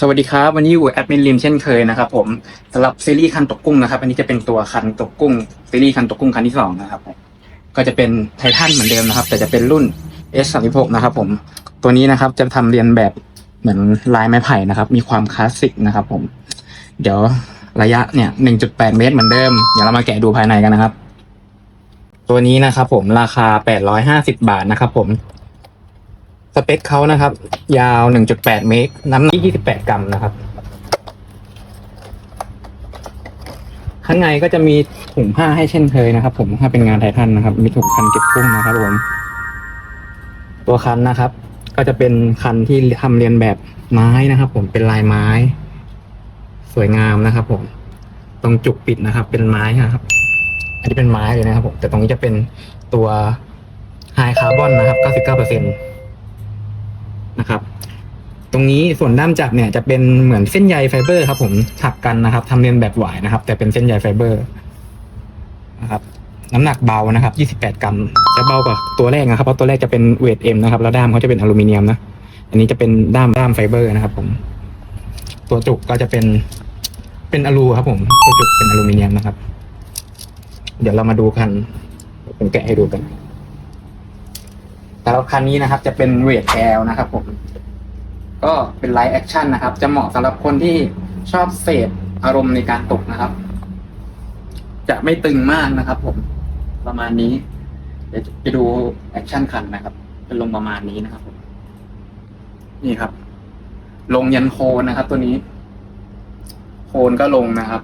สวัสดีครับ วันนี้อยู่แอดมินลิมเช่นเคยนะครับผมสำหรับซีรีส์คันตกกุ้งนะครับอันนี้จะเป็นตัวคันตกกุ้งซีรีส์คันตกกุ้งคันที่สองนะครับก็จะเป็นไททันเหมือนเดิมนะครับ แต่จะเป็นรุ่น S36 นะครับผมตัวนี้นะครับจะทำเรียนแบบเหมือนลายไม้ไผ่นะครับ มีความคลาสสิกนะครับผม เดี๋ยวระยะเนี่ย 1.8 เมตรเหมือนเดิม เดี๋ยวเรามาแกะดูภายในกันนะครับ ตัวนี้นะครับผมราคา 850 บาทนะครับผม เปคเขานะครับ ยาว 1.8 เมตร น้ำหนัก28 กรัมนะครับ ข้างในก็จะมีถุงผ้าให้เช่นเคยนะครับ ผมถ้าเป็นงานไททันนะครับ มีถุงคันเก็บกุ้งนะครับผม ตัวคันนะครับ ก็จะเป็นคันที่ทำเรียนแบบไม้นะครับ ผมเป็นลายไม้ สวยงามนะครับ ผม ตรงจุกปิดนะครับ เป็นไม้นะครับ อันนี้เป็นไม้เลยนะครับผมแต่ตรงนี้จะเป็นตัวไฮคาร์บอนนะครับ 99%นะครับ ตรงนี้ส่วนด้ามจับเนี่ยจะเป็นเหมือนเส้นใยไฟเบอร์ครับผมถักกันนะครับทำเรียนแบบหวายนะครับ แต่เป็นเส้นใยไฟเบอร์นะครับน้ำหนักเบานะครับ 28 กรัม จะเบากว่าตัวแรกนะครับ เพราะตัวแรกจะเป็นเวทเอ็มนะครับ แล้วด้ามเขาจะเป็นอลูมิเนียมนะ อันนี้จะเป็นด้ามด้ามไฟเบอร์นะครับ ผม ตัวจุกก็จะเป็นเป็นอลูครับ ผม ตัวจุกเป็นอลูมิเนียมนะครับ เดี๋ยวเรามาดูกันผมแกะให้ดูกัน แต่รถคันนี้นะครับ จะเป็นเวทแอลนะครับ ผม ก็เป็นไลท์แอคชั่นนะครับ จะเหมาะสำหรับคนที่ชอบเสพอารมณ์ในการตกนะครับ จะไม่ตึงมากนะครับผมประมาณนี้ เดี๋ยวจะดูแอคชั่นคันนะครับ เป็นลงประมาณนี้นะครับผมนี่ครับ ลงยันโคนนะครับ ตัวนี้ โคนก็ลงนะครับ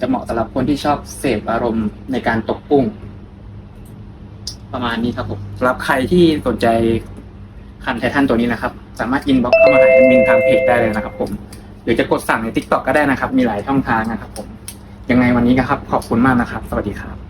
จะเหมาะสำหรับคนที่ชอบเสพอารมณ์ในการตกกุ้ง ประมาณนี้ครับผมสำหรับใครที่สนใจคันไททันตัวนี้นะครับ สามารถอินบ็อกเข้ามาหาแอดมินทางเพจได้เลยนะครับ ผม หรือจะกดสั่งในทิกตอกก็ได้นะครับ มีหลายช่องทางนะครับ ผม ยังไงวันนี้นะครับ ขอบคุณมากนะครับ สวัสดีครับ